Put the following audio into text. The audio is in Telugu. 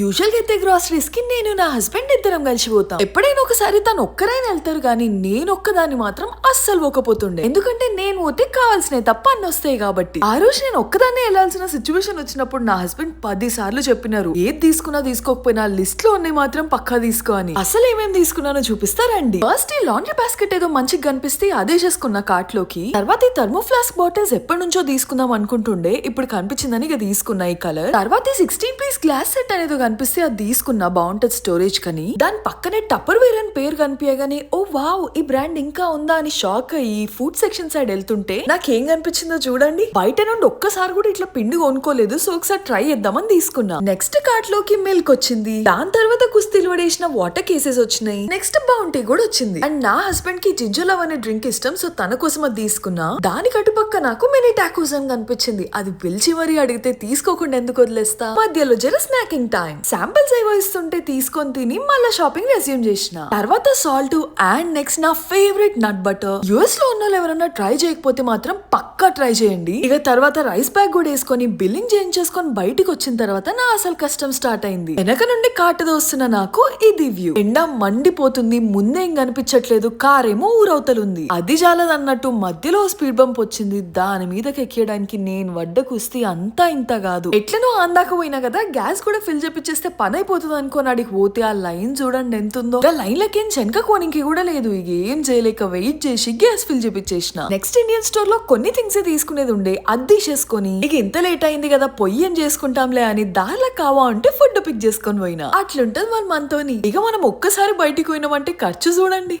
యూజువల్గా అయితే గ్రాసరీస్కి నేను నా హస్బెండ్ ఇద్దరం కలిసి పోతాం. ఎప్పుడైనా ఒకసారి తను ఒక్కరైనా వెళ్తారు కానీ నేను ఒక్కదాన్ని మాత్రం అస్సలు పోకపోతుండే. ఎందుకంటే నేను పోతే కావాల్సినవి తప్ప అన్ని వస్తాయి కాబట్టి. ఆ రోజు నేను ఒక్కదాన్నే వెళ్ళాల్సిన సిచ్యువేషన్ వచ్చినప్పుడు నా హస్బెండ్ పది సార్లు చెప్పినారు. ఏది తీసుకున్నా తీసుకోకపోయినా లిస్ట్లో ఉన్నాయి మాత్రం పక్కా తీసుకో అని. అసలు ఏమేమి తీసుకున్నానో చూపిస్తారండి. ఫస్ట్ ఈ లాండ్రీ బాస్కెట్ ఏదో మంచిగా కనిపిస్తే అదే చేసుకున్న కార్ట్లోకి. తర్వాత ఈ థర్మో ఫ్లాస్క్ బాటిల్స్ ఎప్పటి నుంచో తీసుకుందాం అనుకుంటుండే. ఇప్పుడు కనిపించిందని ఇక తీసుకున్నా ఈ కలర్ తర్వాత ఈ సిక్స్టీన్ పీస్ గ్లాస్ సెట్ అనేది కనిపిస్తే అది తీసుకున్నా బాగుంటది స్టోరేజ్ కని. దాని పక్కనే టప్పర్ వేర్ అని పేరు కనిపించగానే ఓ వావ్ ఈ బ్రాండ్ ఇంకా ఉందా? అని షాక్ అయ్యి ఫుడ్ సెక్షన్ సైడ్ వెళ్తుంటే నాకేం కనిపించిందో చూడండి. బయట నుండి ఒక్కసారి కూడా ఇట్లా పిండి కొనుక్కోలేదు. సో ఒకసారి ట్రై చేద్దామని తీసుకున్నా. నెక్స్ట్ కార్ట్లోకి మిల్క్ వచ్చింది. దాని తర్వాత కుస్తీలు పడేసిన వాటర్ కేసెస్ వచ్చినాయి. నెక్స్ట్ బౌంటీ కూడా వచ్చింది. అండ్ నా హస్బెండ్కి జింజర్ లవ్ అనే డ్రింక్ ఇష్టం. సో తన కోసం అది తీసుకున్నా. దాని కటుపక్క నాకు మినీ టాకోస్ అని కనిపించింది. అది పిలిచి మరీ అడిగితే తీసుకోకుండా ఎందుకు వదిలేస్తా? మధ్యలో జర స్నాకింగ్ టైం శాంపిల్స్ ఏవో ఇస్తుంటే తీసుకొని తిని మళ్ళీ షాపింగ్ రెస్యూమ్ చేసిన. తర్వాత సాల్ట్ అండ్ నెక్స్ట్ నా ఫేవరెట్ నట్ బటర్. యుఎస్లో ఉన్న వాళ్ళు ఎవరైనా ట్రై చేయకపోతే మాత్రం పక్క ట్రై చేయండి. ఇక తర్వాత రైస్ బ్యాగ్ కూడా వేసుకొని బిల్లింగ్ చేయించేసుకొని బయటికి వచ్చిన తర్వాత నా అసలు కష్టం స్టార్ట్ అయింది. వెనక నుండి కాటు దోస్తున్న నాకు ఇది వ్యూ. ఎండ మండిపోతుంది ముందేం కనిపించట్లేదు కారేమో ఊరవుతలుంది. అది జాలదన్నట్టు మధ్యలో స్పీడ్ బంప్ వచ్చింది. దాని మీదకి ఎక్కేయడానికి నేను వడ్డ కుస్తీ అంతా ఇంత కాదు. ఎట్లనో అందాక పోయినా కదా గ్యాస్ కూడా ఫిల్ చేపిచ్చేస్తే పని అయిపోతుంది అనుకోని అడిగి పోతే ఆ లైన్ చూడండి ఎంత ఉందో ఆ లైన్ లకేం చెనక కోనికి కూడా లేదు. ఇక ఏం చేయలేక వెయిట్ చేసి గ్యాస్ ఫిల్ చేపిచ్చేసిన. నెక్స్ట్ ఇండియన్ స్టోర్లో కొన్ని థింగ్స్ తీసుకునేది ఉండే అది చేసుకొని ఇక ఇంత లేట్ అయింది కదా పొయ్యి ఏం చేసుకుంటాంలే అని దారిలో కావా అంటే ఫుడ్ పిక్ చేసుకొని పోయినా. అట్లుంటది మన మనతోని. ఇక మనం ఒక్కసారి బయటికి పోయినామంటే ఖర్చు చూడండి.